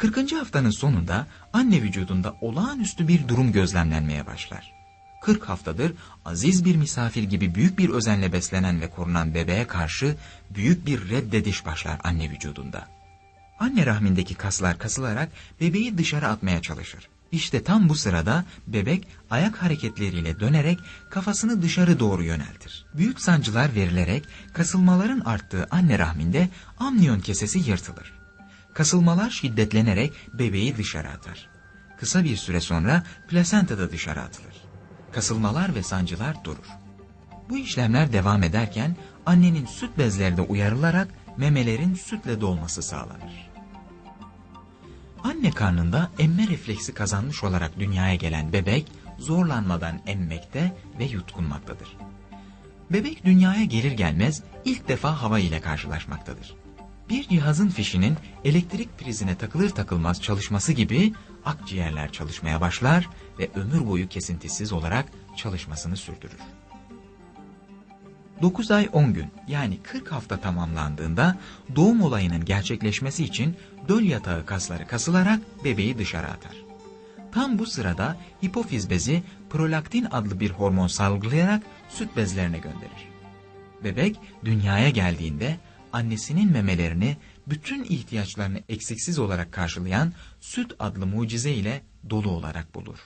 40. haftanın sonunda anne vücudunda olağanüstü bir durum gözlemlenmeye başlar. 40 haftadır aziz bir misafir gibi büyük bir özenle beslenen ve korunan bebeğe karşı büyük bir reddediş başlar anne vücudunda. Anne rahmindeki kaslar kasılarak bebeği dışarı atmaya çalışır. İşte tam bu sırada bebek ayak hareketleriyle dönerek kafasını dışarı doğru yöneltir. Büyük sancılar verilerek kasılmaların arttığı anne rahminde amniyon kesesi yırtılır. Kasılmalar şiddetlenerek bebeği dışarı atar. Kısa bir süre sonra plasenta da dışarı atılır. Kasılmalar ve sancılar durur. Bu işlemler devam ederken annenin süt bezleri de uyarılarak memelerin sütle dolması sağlanır. Anne karnında emme refleksi kazanmış olarak dünyaya gelen bebek zorlanmadan emmekte ve yutkunmaktadır. Bebek dünyaya gelir gelmez ilk defa hava ile karşılaşmaktadır. Bir cihazın fişinin elektrik prizine takılır takılmaz çalışması gibi akciğerler çalışmaya başlar ve ömür boyu kesintisiz olarak çalışmasını sürdürür. 9 ay 10 gün yani 40 hafta tamamlandığında doğum olayının gerçekleşmesi için döl yatağı kasları kasılarak bebeği dışarı atar. Tam bu sırada hipofiz bezi prolaktin adlı bir hormon salgılayarak süt bezlerine gönderir. Bebek dünyaya geldiğinde annesinin memelerini bütün ihtiyaçlarını eksiksiz olarak karşılayan süt adlı mucize ile dolu olarak bulur.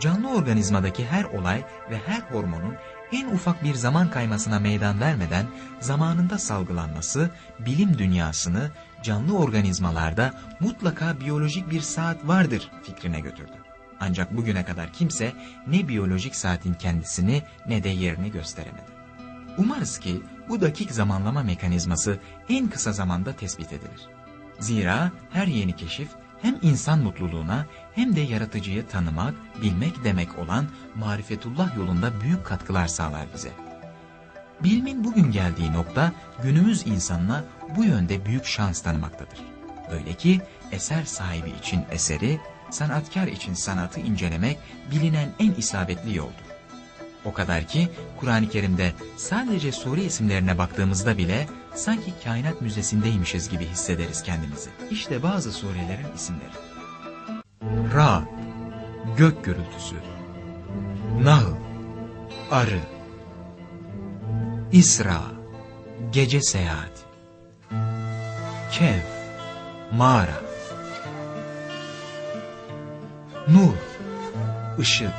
Canlı organizmadaki her olay ve her hormonun en ufak bir zaman kaymasına meydan vermeden zamanında salgılanması bilim dünyasını canlı organizmalarda mutlaka biyolojik bir saat vardır fikrine götürdü. Ancak bugüne kadar kimse ne biyolojik saatin kendisini ne de yerini gösteremedi. Umarız ki bu dakik zamanlama mekanizması en kısa zamanda tespit edilir. Zira her yeni keşif hem insan mutluluğuna hem de yaratıcıyı tanımak, bilmek demek olan marifetullah yolunda büyük katkılar sağlar bize. Bilimin bugün geldiği nokta günümüz insanına bu yönde büyük şans tanımaktadır. Öyle ki eser sahibi için eseri, sanatkar için sanatı incelemek bilinen en isabetli yoldur. O kadar ki Kur'an-ı Kerim'de sadece sure isimlerine baktığımızda bile sanki kainat müzesindeymişiz gibi hissederiz kendimizi. İşte bazı surelerin isimleri. Ra, gök gürültüsü. Nahl, arı. İsra, gece seyahat. Kehf, mağara. Nur, ışık.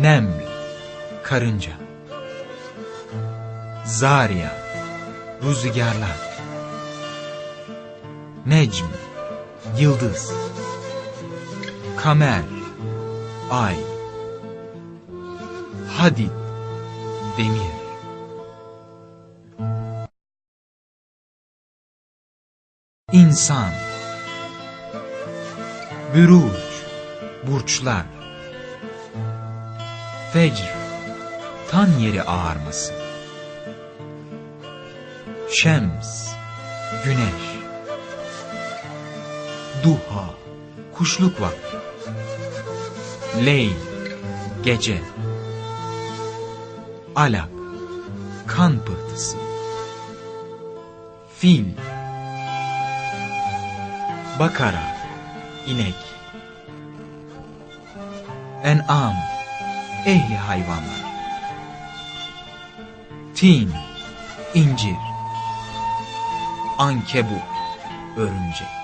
Neml, karınca. Zarya, rüzgarlar. Necm, yıldız. Kamer, ay. Hadid, demir. İnsan. Büruç, burçlar. Fecr, tan yeri ağarması. Şems, güneş. Duha, kuşluk vakti. Leyl, gece. Alak, kan pıhtısı. Fil, bakara, inek. En'am, ehli hayvanlar. Tin, incir. Ankebut, örümcek.